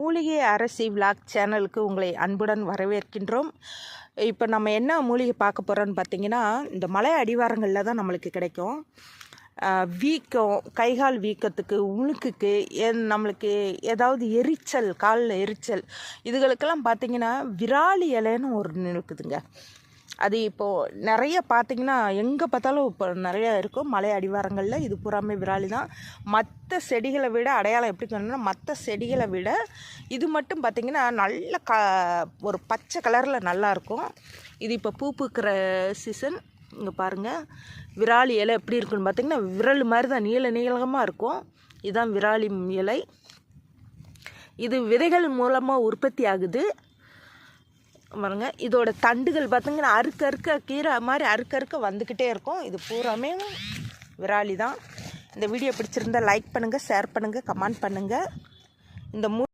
மூலிகை அரசி விளாக் சேனலுக்கு உங்களை அன்புடன் வரவேற்கின்றோம். இப்போ நம்ம என்ன மூலிகை பார்க்க போகிறோன்னு பார்த்தீங்கன்னா இந்த மலை அடிவாரங்களில் தான் நம்மளுக்கு கிடைக்கும். வீக்கம் கைகால் வீக்கத்துக்கு உழுக்குக்கு என் நம்மளுக்கு ஏதாவது எரிச்சல் காலில் எரிச்சல் இதுகளுக்கெல்லாம் பார்த்தீங்கன்னா விராலி இலைன்னு ஒரு இருக்குதுங்க. அது இப்போது நிறைய பார்த்தீங்கன்னா எங்கே பார்த்தாலும் இப்போ நிறையா இருக்கும். மலை அடிவாரங்களில் இது புறாமை விராலி தான். மற்ற செடிகளை விட அடையாளம் எப்படி சொன்னோம்னா மற்ற செடிகளை விட இது மட்டும் பார்த்திங்கன்னா நல்ல க ஒரு பச்சை கலரில் நல்லாயிருக்கும் இது இப்போ பூ பூக்கிற சீசன் இங்கே பாருங்கள் விராலி இலை எப்படி இருக்குன்னு பார்த்திங்கன்னா விரல் மாதிரி தான் நீள நீளமாக இருக்கும். இதுதான் விராலி இலை. இது விதைகள் மூலமாக உற்பத்தி ஆகுது. பாருங்க இதோட தண்டுகள் பார்த்தீங்கன்னா அறுக்க அறுக்க கீரை மாதிரி அறுக்க அறுக்க வந்துக்கிட்டே இருக்கும். இது பூராமே விராலி தான் இந்த வீடியோ பிடிச்சிருந்தா லைக் பண்ணுங்கள் ஷேர் பண்ணுங்கள் கமெண்ட் பண்ணுங்கள் இந்த மூ